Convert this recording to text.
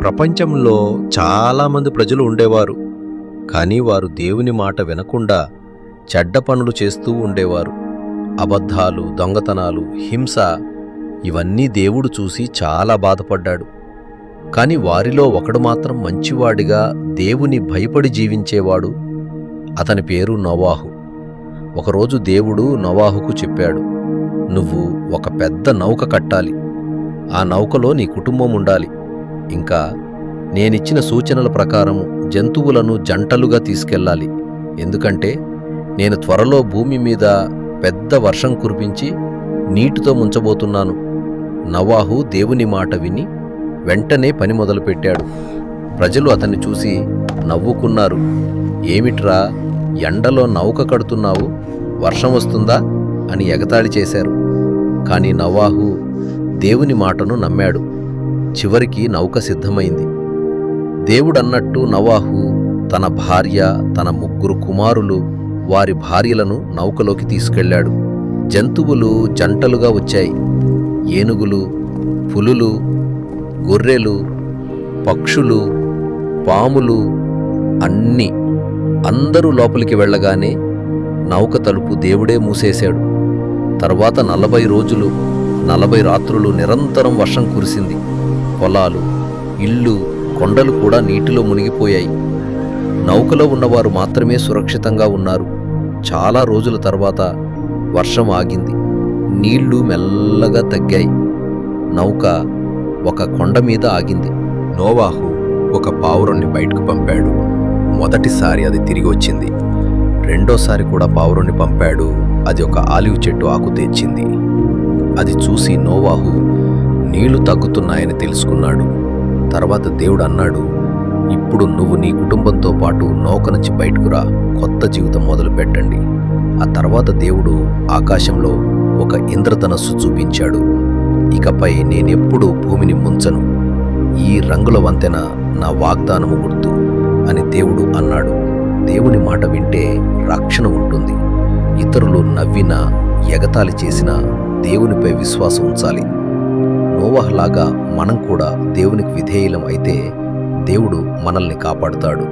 ప్రపంచంలో చాలామంది ప్రజలు ఉండేవారు. కానీ వారు దేవుని మాట వినకుండా చెడ్డ పనులు చేస్తూ ఉండేవారు. అబద్ధాలు దొంగతనాలు హింస ఇవన్నీ దేవుడు చూసి చాలా బాధపడ్డాడు. కాని వారిలో ఒకడు మాత్రం మంచివాడిగా దేవుని భయపడి జీవించేవాడు. అతని పేరు నవాహు. ఒకరోజు దేవుడు నవాహుకు చెప్పాడు నువ్వు ఒక పెద్ద నౌక కట్టాలి. ఆ నౌకలో నీ కుటుంబం ఉండాలి. ఇంకా నేనిచ్చిన సూచనల ప్రకారం జంతువులను జంటలుగా తీసుకెళ్ళాలి. ఎందుకంటే నేను త్వరలో భూమి మీద పెద్ద వర్షం కురిపించి నీటితో ముంచబోతున్నాను. నవాహు దేవుని మాట విని వెంటనే పని మొదలుపెట్టాడు. ప్రజలు అతన్ని చూసి నవ్వుకున్నారు. ఏమిట్రా ఎండలో నౌక కడుతున్నావు? వర్షం వస్తుందా? అని ఎగతాళి చేశారు. కాని నవాహు దేవుని మాటను నమ్మాడు. చివరికి నౌక సిద్ధమైంది. దేవుడన్నట్టు నవాహు తన భార్య తన ముగ్గురు కుమారులు వారి భార్యలను నౌకలోకి తీసుకెళ్ళాడు. జంతువులు జంటలుగా వచ్చాయి. ఏనుగులు పులులు గొర్రెలు పక్షులు పాములు అన్నీ అందరూ లోపలికి వెళ్ళగానే నౌక తలుపు దేవుడే మూసేశాడు. తర్వాత నలభై రోజులు నలభై రాత్రులు నిరంతరం వర్షం కురిసింది. పొలాలు ఇల్లు కొండలు కూడా నీటిలో మునిగిపోయాయి. నౌకలో ఉన్నవారు మాత్రమే సురక్షితంగా ఉన్నారు. చాలా రోజుల తర్వాత వర్షం ఆగింది. నీళ్ళు మెల్లగా తగ్గాయి. నౌక ఒక కొండ మీద ఆగింది. నోవాహు ఒక పావురుణ్ణి బయటకు పంపాడు. మొదటిసారి అది తిరిగి వచ్చింది. రెండోసారి కూడా పావురుణ్ణి పంపాడు. అది ఒక ఆలివ్ చెట్టు ఆకు తెచ్చింది. అది చూసి నోవాహు నీళ్ళు తగ్గుతున్నాయని తెలుసుకున్నాడు. తర్వాత దేవుడు అన్నాడు ఇప్పుడు నువ్వు నీ కుటుంబంతో పాటు నౌక నుంచి బయటకురా కొత్త జీవితం మొదలు పెట్టండి. ఆ తర్వాత దేవుడు ఆకాశంలో ఒక ఇంద్రధనస్సు చూపించాడు. ఇకపై నేనెప్పుడూ భూమిని ముంచను. ఈ రంగుల వంతెన నా వాగ్దానము గుర్తు అని దేవుడు అన్నాడు. దేవుని మాట వింటే రక్షణ ఉంటుంది. ఇతరులు నవ్వినా ఎగతాళి చేసినా దేవునిపై విశ్వాసం ఉంచాలి. నోవహ్లాగా మనం కూడా దేవునికి విధేయులం అయితే దేవుడు మనల్ని కాపాడుతాడు.